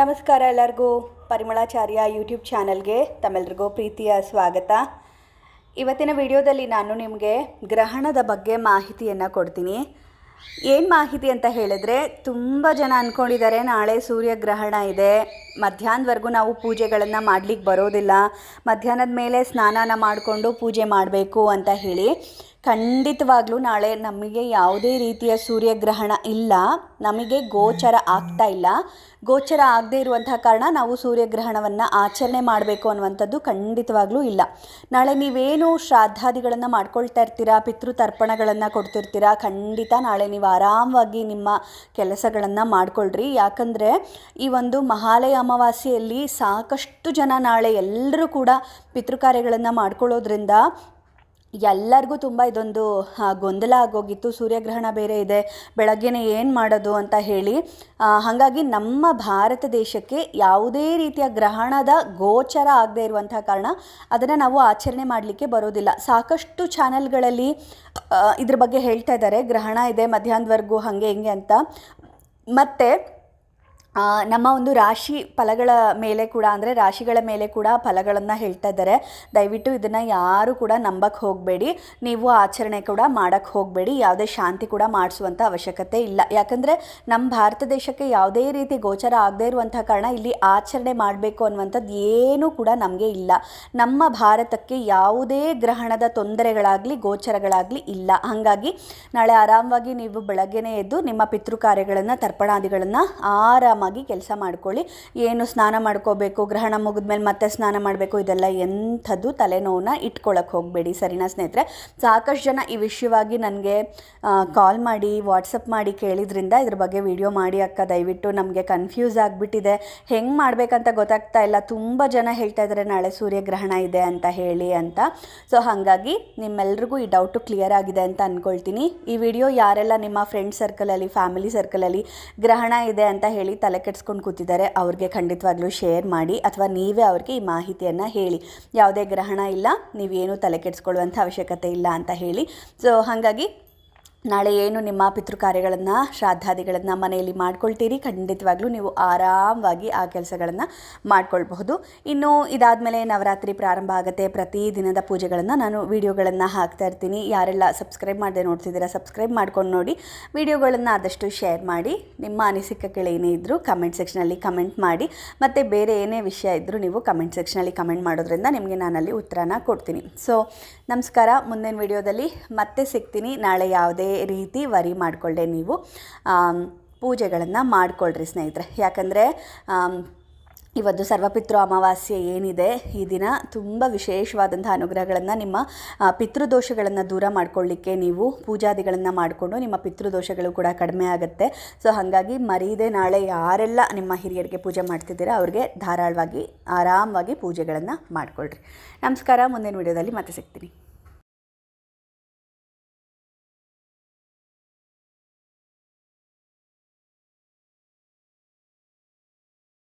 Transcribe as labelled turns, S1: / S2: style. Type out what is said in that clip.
S1: ನಮಸ್ಕಾರ ಎಲ್ಲರಿಗೂ. ಪರಿಮಳಾಚಾರ್ಯ ಯೂಟ್ಯೂಬ್ ಚಾನಲ್ಗೆ ತಮ್ಮೆಲ್ರಿಗೂ ಪ್ರೀತಿಯ ಸ್ವಾಗತ. ಇವತ್ತಿನ ವಿಡಿಯೋದಲ್ಲಿ ನಾನು ನಿಮಗೆ ಗ್ರಹಣದ ಬಗ್ಗೆ ಮಾಹಿತಿಯನ್ನು ಕೊಡ್ತೀನಿ. ಏನು ಮಾಹಿತಿ ಅಂತ ಹೇಳಿದ್ರೆ, ತುಂಬ ಜನ ಅಂದ್ಕೊಂಡಿದ್ದಾರೆ ನಾಳೆ ಸೂರ್ಯಗ್ರಹಣ ಇದೆ. ಮಧ್ಯಾಹ್ನದವರೆಗೂ ನಾವು ಪೂಜೆಗಳನ್ನು ಮಾಡಲಿಕ್ಕೆ ಬರೋದಿಲ್ಲ. ಮಧ್ಯಾಹ್ನದ ಮೇಲೆ ಸ್ನಾನನ ಮಾಡಿಕೊಂಡು ಪೂಜೆ ಮಾಡಬೇಕು ಅಂತ ಹೇಳಿ. ಖಂಡಿತವಾಗ್ಲೂ ನಾಳೆ ನಮಗೆ ಯಾವುದೇ ರೀತಿಯ ಸೂರ್ಯಗ್ರಹಣ ಇಲ್ಲ. ನಮಗೆ ಗೋಚರ ಆಗ್ತಾ ಇಲ್ಲ. ಗೋಚರ ಆಗದೇ ಇರುವಂತಹ ಕಾರಣ ನಾವು ಸೂರ್ಯಗ್ರಹಣವನ್ನು ಆಚರಣೆ ಮಾಡಬೇಕು ಅನ್ನುವಂಥದ್ದು ಖಂಡಿತವಾಗ್ಲೂ ಇಲ್ಲ. ನಾಳೆ ನೀವೇನು ಶ್ರಾದ್ದಾದಿಗಳನ್ನು ಮಾಡ್ಕೊಳ್ತಾ ಇರ್ತೀರಾ, ಪಿತೃತರ್ಪಣಗಳನ್ನು ಕೊಡ್ತಿರ್ತೀರಾ, ಖಂಡಿತ ನಾಳೆ ನೀವು ಆರಾಮವಾಗಿ ನಿಮ್ಮ ಕೆಲಸಗಳನ್ನು ಮಾಡ್ಕೊಳ್ರಿ. ಯಾಕಂದರೆ ಈ ಒಂದು ಮಹಾಲಯ ಅಮಾವಾಸ್ಯೆಯಲ್ಲಿ ಸಾಕಷ್ಟು ಜನ ನಾಳೆ ಎಲ್ಲರೂ ಕೂಡ ಪಿತೃ ಕಾರ್ಯಗಳನ್ನು ಮಾಡ್ಕೊಳ್ಳೋದ್ರಿಂದ ಎಲ್ಲರಿಗೂ ತುಂಬ ಇದೊಂದು ಗೊಂದಲ ಆಗೋಗಿತ್ತು. ಸೂರ್ಯಗ್ರಹಣ ಬೇರೆ ಇದೆ, ಬೆಳಗ್ಗೆನೇ ಏನು ಮಾಡೋದು ಅಂತ ಹೇಳಿ ಹಾಗಾಗಿ ನಮ್ಮ ಭಾರತ ದೇಶಕ್ಕೆ ಯಾವುದೇ ರೀತಿಯ ಗ್ರಹಣದ ಗೋಚರ ಆಗದೇ ಇರುವಂಥ ಕಾರಣ ಅದನ್ನು ನಾವು ಆಚರಣೆ ಮಾಡಲಿಕ್ಕೆ ಬರೋದಿಲ್ಲ. ಸಾಕಷ್ಟು ಚಾನೆಲ್ಗಳಲ್ಲಿ ಇದ್ರ ಬಗ್ಗೆ ಹೇಳ್ತಾ ಇದ್ದಾರೆ. ಗ್ರಹಣ ಇದೆ, ಮಧ್ಯಾಹ್ನದವರೆಗೂ ಹಾಗೆ ಹಿಂಗೆ ಅಂತ. ಮತ್ತು ನಮ್ಮ ಒಂದು ರಾಶಿ ಫಲಗಳ ಮೇಲೆ ಕೂಡ, ಅಂದರೆ ರಾಶಿಗಳ ಮೇಲೆ ಕೂಡ ಫಲಗಳನ್ನು ಹೇಳ್ತಾ ಇದ್ದಾರೆ. ದಯವಿಟ್ಟು ಇದನ್ನು ಯಾರು ಕೂಡ ನಂಬಕ್ಕೆ ಹೋಗಬೇಡಿ. ನೀವು ಆಚರಣೆ ಕೂಡ ಮಾಡೋಕ್ಕೆ ಹೋಗಬೇಡಿ. ಯಾವುದೇ ಶಾಂತಿ ಕೂಡ ಮಾಡಿಸುವಂಥ ಅವಶ್ಯಕತೆ ಇಲ್ಲ. ಯಾಕಂದರೆ ನಮ್ಮ ಭಾರತ ದೇಶಕ್ಕೆ ಯಾವುದೇ ರೀತಿ ಗೋಚರ ಆಗದೇ ಇರುವಂಥ ಕಾರಣ ಇಲ್ಲಿ ಆಚರಣೆ ಮಾಡಬೇಕು ಅನ್ನುವಂಥದ್ದು ಏನೂ ಕೂಡ ನಮಗೆ ಇಲ್ಲ. ನಮ್ಮ ಭಾರತಕ್ಕೆ ಯಾವುದೇ ಗ್ರಹಣದ ತೊಂದರೆಗಳಾಗಲಿ, ಗೋಚರಗಳಾಗಲಿ ಇಲ್ಲ. ಹಾಗಾಗಿ ನಾಳೆ ಆರಾಮವಾಗಿ ನೀವು ಬೆಳಗ್ಗೆನೇ ಎದ್ದು ನಿಮ್ಮ ಪಿತೃ ಕಾರ್ಯಗಳನ್ನು ತರ್ಪಣಾದಿಗಳನ್ನು ಆರಾಮಾಗಿ ಕೆಲಸ ಮಾಡ್ಕೊಳ್ಳಿ. ಏನು ಸ್ನಾನ ಮಾಡ್ಕೋಬೇಕು, ಗ್ರಹಣ ಮುಗಿದ್ಮೇಲೆ ಮತ್ತೆ ಸ್ನಾನ ಮಾಡಬೇಕು, ಇದೆಲ್ಲ ಎಂಥದ್ದು ತಲೆನೋವನ್ನ ಇಟ್ಕೊಳ್ಳೋಕೆ ಹೋಗಬೇಡಿ ಸರಿನಾ ಸ್ನೇಹಿತರೆ? ಸಾಕಷ್ಟು ಜನ ಈ ವಿಷಯವಾಗಿ ನನಗೆ ಕಾಲ್ ಮಾಡಿ ವಾಟ್ಸಪ್ ಮಾಡಿ ಕೇಳಿದ್ರಿಂದ ಇದ್ರ ಬಗ್ಗೆ ವಿಡಿಯೋ ಮಾಡಿ ಅಕ್ಕ. ದಯವಿಟ್ಟು ನಮಗೆ ಕನ್ಫ್ಯೂಸ್ ಆಗಿಬಿಟ್ಟಿದೆ. ಹೆಂಗೆ ಮಾಡಬೇಕಂತ ಗೊತ್ತಾಗ್ತಾ ಇಲ್ಲ. ತುಂಬ ಜನ ಹೇಳ್ತಾ ಇದ್ದಾರೆ ನಾಳೆ ಸೂರ್ಯಗ್ರಹಣ ಇದೆ ಅಂತ ಹೇಳಿ ಅಂತ. ಸೊ ಹಾಗಾಗಿ ನಿಮ್ಮೆಲ್ರಿಗೂ ಈ ಡೌಟು ಕ್ಲಿಯರ್ ಆಗಿದೆ ಅಂತ ಅಂದ್ಕೊಳ್ತೀನಿ ಈ ವಿಡಿಯೋ ಯಾರೆಲ್ಲ ನಿಮ್ಮ ಫ್ರೆಂಡ್ ಸರ್ಕಲಲ್ಲಿ ಫ್ಯಾಮಿಲಿ ಸರ್ಕಲಲ್ಲಿ ಗ್ರಹಣ ಇದೆ ಅಂತ ಹೇಳಿ ತಲೆ ಕೆಡ್ಸ್ಕೊಂಡು ಕೂತಿದ್ದಾರೆ. ಅವ್ರಿಗೆ ಖಂಡಿತವಾಗ್ಲೂ ಶೇರ್ ಮಾಡಿ ಅಥವಾ ನೀವೇ ಅವ್ರಿಗೆ ಈ ಮಾಹಿತಿಯನ್ನು ಹೇಳಿ. ಯಾವುದೇ ಗ್ರಹಣ ಇಲ್ಲ ನೀವೇನು ತಲೆ ಕೆಡಿಸ್ಕೊಳ್ಳುವಂಥ ಅವಶ್ಯಕತೆ ಇಲ್ಲ ಅಂತ ಹೇಳಿ. ಸೊ ಹಾಗಾಗಿ ನಾಳೆ ಏನು ನಿಮ್ಮ ಪಿತೃ ಕಾರ್ಯಗಳನ್ನು ಶ್ರಾದ್ದಾದಿಗಳನ್ನು ಮನೆಯಲ್ಲಿ ಮಾಡ್ಕೊಳ್ತೀರಿ? ಖಂಡಿತವಾಗ್ಲೂ ನೀವು ಆರಾಮವಾಗಿ ಆ ಕೆಲಸಗಳನ್ನು ಮಾಡ್ಕೊಳ್ಬಹುದು. ಇನ್ನು ಇದಾದಮೇಲೆ ನವರಾತ್ರಿ ಪ್ರಾರಂಭ ಆಗುತ್ತೆ. ಪ್ರತಿ ದಿನದ ಪೂಜೆಗಳನ್ನು ನಾನು ವೀಡಿಯೋಗಳನ್ನು ಹಾಕ್ತಾ ಇರ್ತೀನಿ. ಯಾರೆಲ್ಲ ಸಬ್ಸ್ಕ್ರೈಬ್ ಮಾಡದೆ ನೋಡ್ತಿದ್ದೀರಾ, ಸಬ್ಸ್ಕ್ರೈಬ್ ಮಾಡ್ಕೊಂಡು ನೋಡಿ. ವಿಡಿಯೋಗಳನ್ನು ಆದಷ್ಟು ಶೇರ್ ಮಾಡಿ. ನಿಮ್ಮ ಅನಿಸಿಕೆಗಳು ಏನೇ ಇದ್ದರೂ ಕಮೆಂಟ್ ಸೆಕ್ಷನಲ್ಲಿ ಕಮೆಂಟ್ ಮಾಡಿ. ಮತ್ತು ಬೇರೆ ಏನೇ ವಿಷಯ ಇದ್ದರೂ ನೀವು ಕಮೆಂಟ್ ಸೆಕ್ಷನಲ್ಲಿ ಕಮೆಂಟ್ ಮಾಡೋದ್ರಿಂದ ನಿಮಗೆ ನಾನಲ್ಲಿ ಉತ್ತರನ ಕೊಡ್ತೀನಿ. ಸೊ, ನಮಸ್ಕಾರ. ಮುಂದಿನ ವೀಡಿಯೋದಲ್ಲಿ ಮತ್ತೆ ಸಿಗ್ತೀನಿ. ನಾಳೆ ಯಾವುದೇ ರೀತಿ ವರಿ ಮಾಡಿಕೊಳ್ಳೆ ನೀವು ಪೂಜೆಗಳನ್ನು ಮಾಡಿಕೊಳ್ಳ್ರಿ ಸ್ನೇಹಿತರೆ. ಯಾಕಂದರೆ ಇವತ್ತು ಸರ್ವಪಿತೃ ಅಮಾವಾಸ್ಯೆ ಏನಿದೆ, ಈ ದಿನ ತುಂಬ ವಿಶೇಷವಾದಂಥ ಅನುಗ್ರಹಗಳನ್ನು ನಿಮ್ಮ ಪಿತೃದೋಷಗಳನ್ನು ದೂರ ಮಾಡ್ಕೊಳ್ಳಿಕ್ಕೆ ನೀವು ಪೂಜಾದಿಗಳನ್ನು ಮಾಡಿಕೊಂಡು ನಿಮ್ಮ ಪಿತೃದೋಷಗಳು ಕೂಡ ಕಡಿಮೆ ಆಗುತ್ತೆ. ಸೊ, ಹಾಗಾಗಿ ಮರೀದೆ ನಾಳೆ ಯಾರೆಲ್ಲ ನಿಮ್ಮ ಹಿರಿಯರಿಗೆ ಪೂಜೆ ಮಾಡ್ತಿದ್ದೀರಾ, ಅವ್ರಿಗೆ ಧಾರಾಳವಾಗಿ, ಆರಾಮವಾಗಿ ಪೂಜೆಗಳನ್ನು ಮಾಡಿಕೊಳ್ಳ್ರಿ ನಮಸ್ಕಾರ, ಮುಂದಿನ ವಿಡಿಯೋದಲ್ಲಿ ಮತ್ತೆ ಸಿಗ್ತೀನಿ.